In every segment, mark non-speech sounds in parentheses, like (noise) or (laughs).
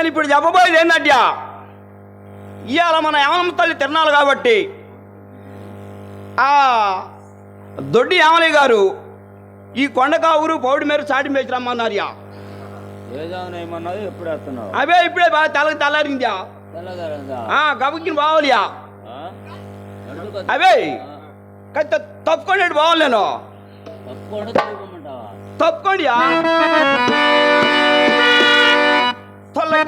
నేను ఇప్పుడు చెప్పబోయేది ఏంటంటే ఇవాళ మన యమనమ్మ తల్లి తిరణాలు కాబట్టి ఆ దొడ్డి యామలి గారు ఈ కొండకావురు పౌడి మేర చాటి మేచి రమ్మన్నార్యా అవే ఇప్పుడే బాగా తెల్లకి తెల్లారిందా గబుక్కి బావాలియా అవే కత్త తప్పుకోండి బావాలి నేను. తప్పకుండా খোলা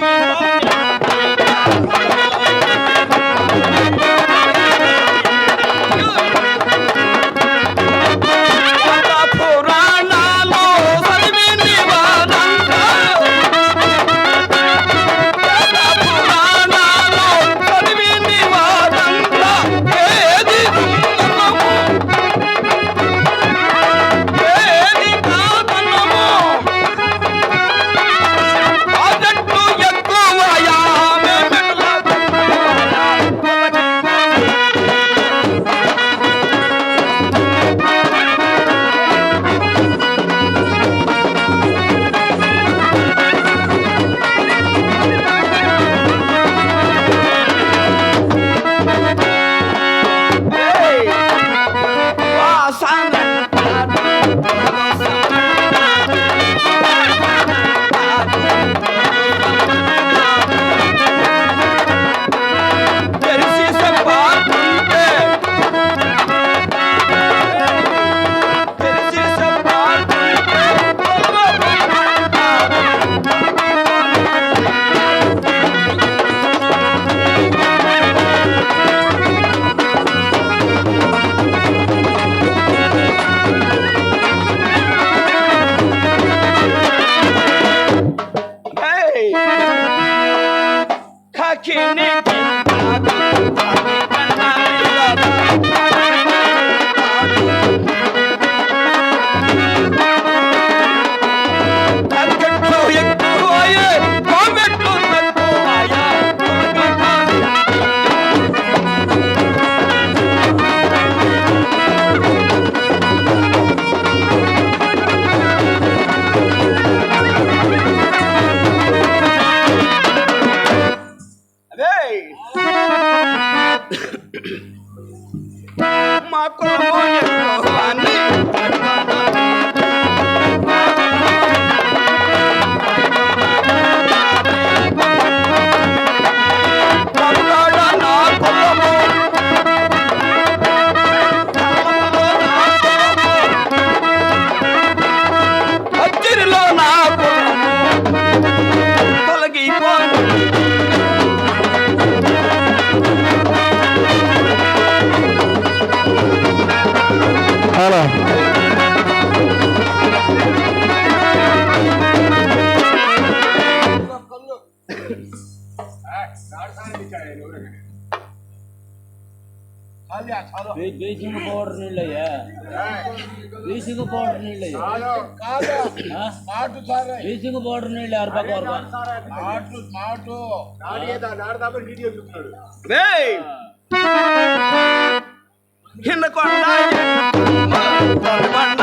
be- beaching powder నీళ్ళయ్యా beaching powder నీళ్ళయ్యా ఆ? బీచింగ్ పౌడర్ నీళ్ళు అరపక Hey! కింద కొండ కొండ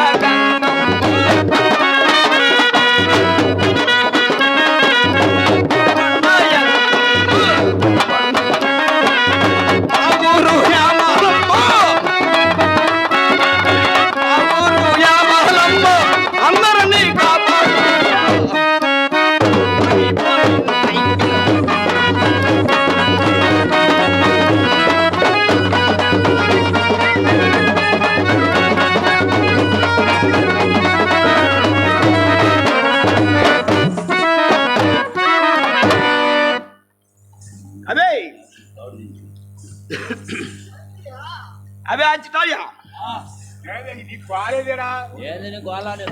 అబే అచ్చిటాయా ఏంది నీ గోళాలి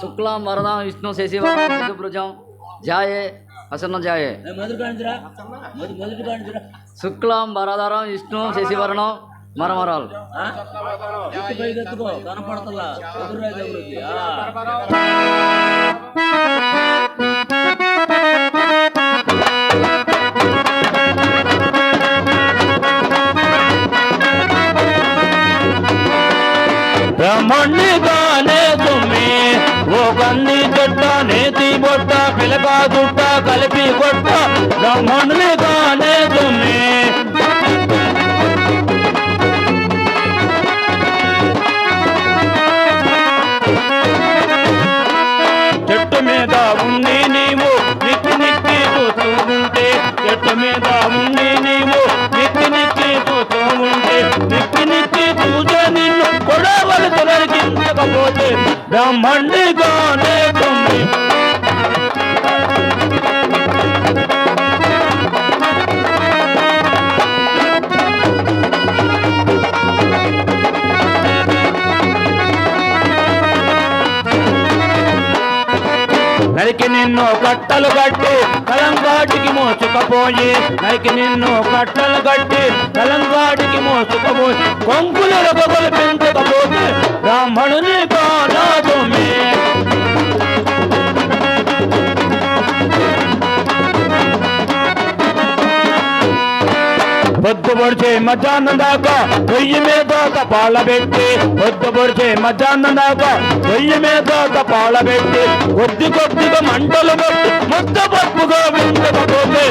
శుక్లాం వరదాం విష్ణు చతుర్భుజం (laughs) జాయే ప్రసన్న జాయే. శుక్లాం వరదరం విష్ణు శశివరణం మరమరాలు. కనపడతలా. బ్రహ్మణ్ణిగానే తుమ్మి ఓ చెట్ట నేతి బొట్ట పిలక దుట్ట కలిపి కొట్ట బ్రహ్మణ్ణిగానే తుమ్మి చెట్టు మీద ఉండి నీవు నిక్కి నిక్కి చూస్తూ ఉంటే చెట్టు మీద ఉండి నీవు నిక్కి నిక్కి చూస్తూ ఉంటే నిక్కి నిక్కి చూసే నిన్ను కొడవలు తొలగించకపోతే బ్రహ్మణ్ణిగానే తొమ్మి నరికి నిన్ను కట్టలు కట్టి కలంగాటికి మోసుకపోయి నరికి నిన్ను కట్టలు కట్టి కలంగాటికి మోసుకపోయి కొంకులు రొగలు పొద్దు పొడిచే మధ్యాహ్నం దాకా పొయ్యి మీద పాల పెట్టి పొద్దు పొడిచే మధ్యాహ్నం దాకా పొయ్యి మీద పాల పెట్టి కొద్ది కొద్దిగా మంటలు పెట్టి ముద్ద పప్పుగా వించకపోతే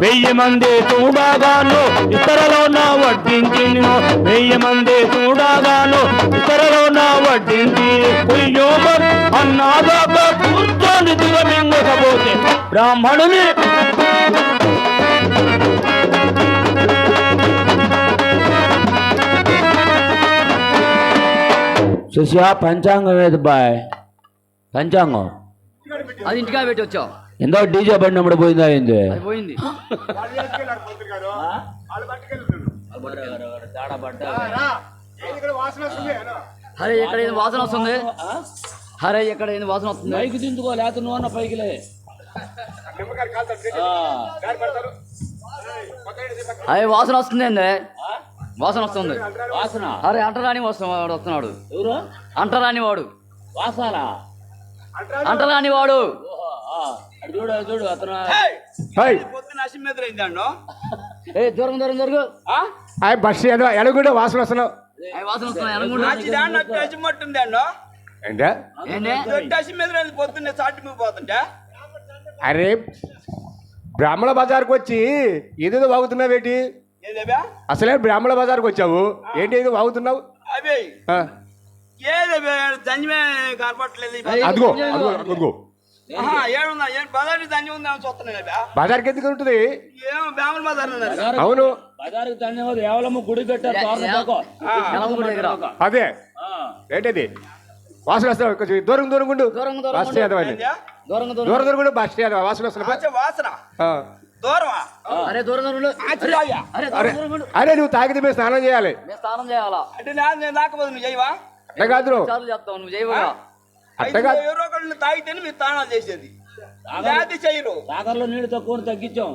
వెయ్యి మంది చూడగాను ఇతరలో నా వడ్డించి వెయ్యి మంది చూడగాను ఇతరలో నా వడ్డించి కుయ్యోమర్ అన్నాదాకా కూర్చొని దిగమింగకపోతే బ్రాహ్మణుని పంచాంగం ఏది బాయ్? పంచాంగం. అది ఇంటికా పెట్టి వచ్చావు. ఎందో డీజే బండి అమ్మడి పోయిందా ఏంది? అది పోయింది. హరే ఎక్కడ ఏంది వాసన వస్తుంది? హరే ఎక్కడ ఏంది వాసన వస్తుంది? పైకి దించుకో లేకపోతే నువ్వు అన్న పైకిలే. అరే వాసన వస్తుంది ఏంది? వాసన వస్తుంది. వాసన? అరే అంటరాని వస్తున్నాడు వస్తున్నాడు. ఎవరు? అంటరాని వాడు. వాసాలా? అంటరాని వాడు. చూడు చూడు అతను పొద్దున ఏ దూరం దూరం దొరుకు హాయ్ బస్ ఏదో ఎడగుంటే వాసన వస్తున్నావు అవి వాసన అండో ఏంటా? ఏంటి? పొద్దున్నే సాటి అరే బ్రాహ్మణ బజార్కి వచ్చి ఏదేదో వాగుతున్నావేటి? ఏదేబా? అసలే బ్రాహ్మణ బజార్కి వచ్చావు. ఏంటి ఏదో వాగుతున్నావు? అవి. అదిగో అదిగో అదిగో. బజార్కి ఎందుకు ఉంటుంది? ఏమో బేమల బజార్ అన్నారు. బజారు- అవును. అదే. ఆ. ఏంటది? వాసన వస్తావు కొంచెం దూరం దూరం గుండు. చేద్దామని ఏందా? దూరం దూరం దూరం దూరం గుండు బస్ చేద్దాం వాసన వస్తున్నా వాసన అరే నువ్వు తాగితే మేము స్నానం చేయాలి. స్నానం చేయాలా? అంటే నా- నేను నాకపోదు నువ్వు చేయవా? కాదు చాలు చేస్తావు నువ్వు అట్టగా- ఎవరో ఒకళ్ళు తాగితేనే మీరు తాణాలు చేసేది చేయరు సాగర్లో నీళ్ళు తక్కువ తగ్గించాం?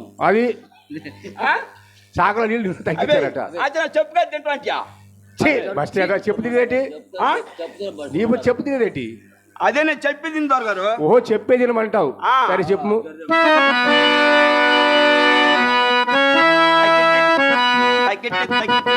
చాకలో నీళ్ళు అదే తగ్గించారట ఆచరణ చెప్పుగా బస్ స్టాండ్ చెప్పు బస్ నీవు చెప్పు తినేదేటి అదే నేను చెప్పి తింటారు గారు ఓహో చెప్పే తినమంటావు ఆ. సరే చెప్పు తగ్గిట్టి తగ్గిట్టి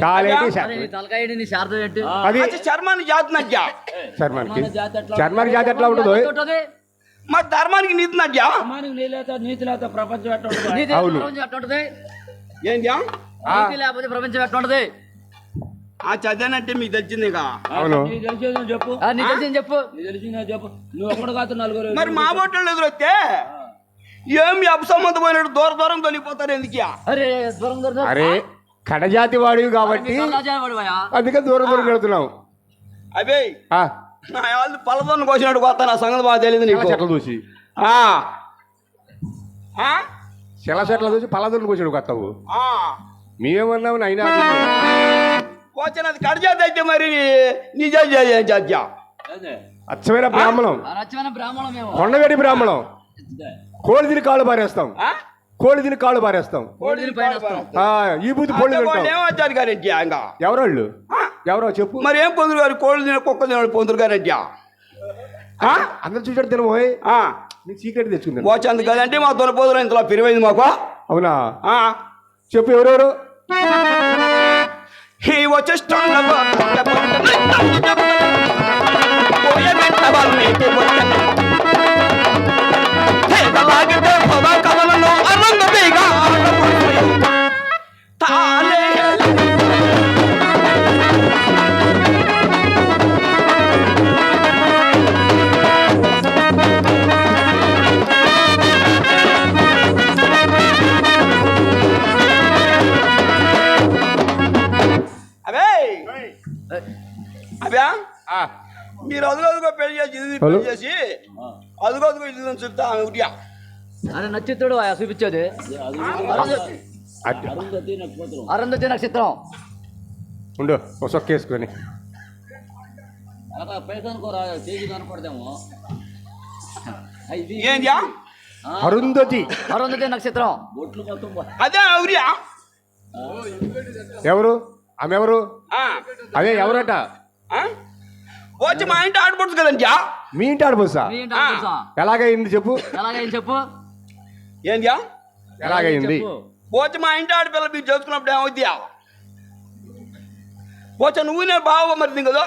కాలేటి ఏంటి, ఏంటి అది చర్మానికి జాతి చర్మానికి. మన జాతి ఎట్లా చర్మానికి జాతి ఎట్లా ఉంటుందో? మరి ధర్మానికి నీతి నీళ్ళతో నీతి లేత ప్రపంచం? ఏంద్యా నీతి లేకపోతే ప్రపంచం ఎట్లుంటది ఆ. చదివినట్టే మీకు తెలిసింది చెప్పు. ఆ, నీకు తెలిసింది చెప్పు. చెప్పు. నువ్వు ఒక్కడు కాదు నలుగురు మరి మా బొట్టలు ఎదురొస్తే ఏమి అపసంబంధమైనట్టు దూర దూరం తొలిగిపోతారు ఎందుకు అరే దూరం. అరే కడజాతి వాడివి కాబట్టి? అందుకే దూరం దూరం వెళుతున్నావు. నా వాళ్ళు పలదొన్న కోసినట్టు కొత్త నా సంగతి బాగా తెలియదు చెట్ల నీకు చెట్లు చూసి? చెల చెట్ల చూసి పలదూరం కూర్చోడు కొత్తవు. ఆ. మేమన్నావు అయినా వచ్చినది కడిజాతి అయితే మరి నిజం జాత్య అచ్చమైన బ్రాహ్మణం. నచ్చమైన బ్రాహ్మణం మేము కొండగడి బ్రాహ్మణం. అదే. కోడి తిని కాళ్ళు పారేస్తాం. కోడి తిని కాళ్ళు పారేస్తాం. తిని ఈ బుద్ధి గారెడ్డి ఇంకా ఎవరోళ్ళు? ఎవరో చెప్పు. మరి ఏం పొందురు గారు? కోళ్ళు తిన కుక్క తిన పొందురు గారెడ్డి అందరు చూసాడు నీకు సీక్రెట్ తెచ్చుకుంది వచ్చేందుకు కదంటే మా తొలపోదురు ఇంతలో పిరివైంది మాకు. అవునా? ఆ. చెప్పు ఎవరెవరు? ఈ వచ్చేస్తుండగా ఆడబడుతుంది. తానే అవే అవే ఆ, మీరు అదుగు అదుగో పెళ్ళి చేసి? పెళ్ళి చేసి అదుగు అదుగు ఇది చెప్తా ఆమె ఉడియా అరే నక్షత్రుడు చూపించేది. అరుంధతి నక్షత్రం. ఉండు ఒక సొక్కేసుకొని అలా పైసా అనుకోరా చేసి కనపడదేమో (laughs) ఆ, ఇది ఏంద్యా అరుంధతి. అరుంధతి నక్షత్రం. అదే ఉడియా ఎవరు? ఆమె ఎవరు? అదే ఎవరట? వచ్చి మా ఇంటి ఆడపడుతుంది కదండి మీ ఇంటి ఆడబోసా? ఎలాగైంది చెప్పు. ఎలాగైంది చెప్పు. ఏంద్యా ఎలాగైంది. వచ్చి మా ఇంటి ఆడపిల్ల మీరు చేసుకున్నప్పుడు ఏమవుద్యా వచ్చా నువ్వు నేను బావ మరి కదా?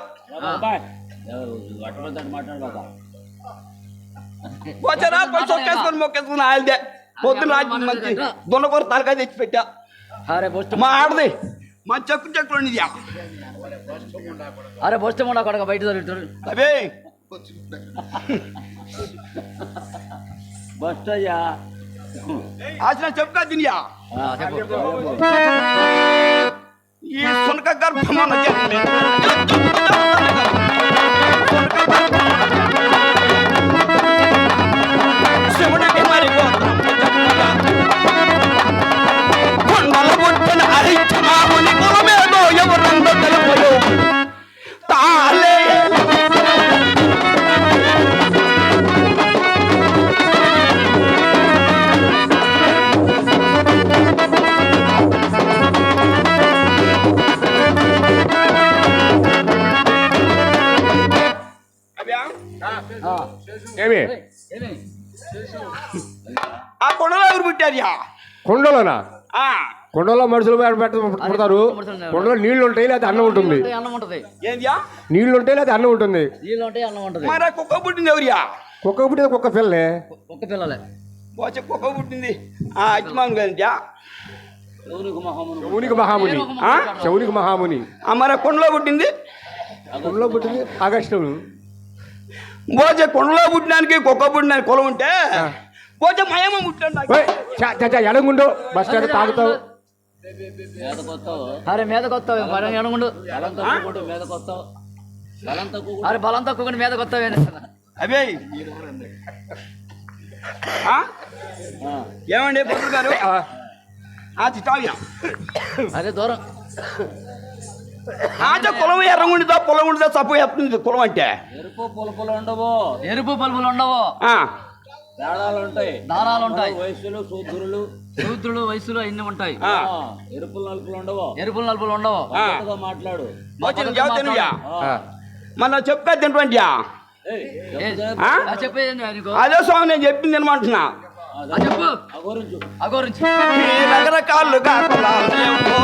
వచ్చారా పోయి చొక్కేసుకొని మొక్కేసుకుని ఆయిల్దే. పొద్దున రాత్రి మంచి దున్నకూర తలకాయ తెచ్చి పెట్టా. మా ఆడది మా చెక్కు ఉన్నదియా అరే బొస్ట్ ఉండ కొడక బయట దొరుకుతారు అవే బస్ట్ అయ్యా. ఆసిన చెప్పుగా తినియా ఈ సునక గర్భమున జన్మే. ఆ కొండలో ఎవరు పుట్టారు కొండలోనా? ఆ. కొండలో మనుషులు పుడతారు. కొండలో నీళ్ళు ఉంటాయి లేదా అన్నం ఉంటుంది. ఉంటాయి, అన్నం ఉంటది. ఏందియా నీళ్ళు ఉంటాయి లేదా అన్నం ఉంటుంది. నీళ్ళు ఉంటాయి అన్నం ఉంటది. మరి కుక్క పుట్టింది ఎవరియా కుక్క పుట్టిన కుక్క పిల్లలే. ఒక్క పిల్లలే. పోచ కుక్క పుట్టింది. ఆ అజ్మాన్ ఎవరికి మహామును. శవునికి మహాముని? శవునికి మరి కొండలో పుట్టింది? కొండలో పుట్టింది ఆగస్టు. పోచ కొండలో పుట్టినానికి కుక్క పుట్టినానికి కులం ఉంటే పోచ మయమ పుట్టాడు ఎడగుండు. బస్ స్టాండ్ తాగుతావు. అరే మీద కొత్త ఎనగుండు బలం తక్కువ మీద కొత్తావు బలం తక్కువ అరే బలం తక్కువ మీద కొత్త అవే ఆ? ఏమండి పొద్దు గారు? అరే దూరం. ఆచ కులం ఎర్రంగుండిదా పొలం ఉండిదా చప్పు ఎత్తుంది కులం అంటే? ఎరుపు పులుపులు ఉండవు. ఎరుపు పలుపులు ఉండవు. ఆ, తేడాలు ఉంటాయి. దారాలు ఉంటాయి. వయసులు సూద్రులు సూత్రులు. వయసులు అన్ని ఉంటాయి? ఆ. ఎరుపులు నలుపులు ఉండవు. ఎరుపులు నలుపులు ఉండవు. మాట్లాడు. మన ఏంది నీకు? అదే స్వామి నేను చెప్పింది అనమాంటున్నా ఆ, చెప్పు అగోరించు రకరకాలుగా కులాలయము,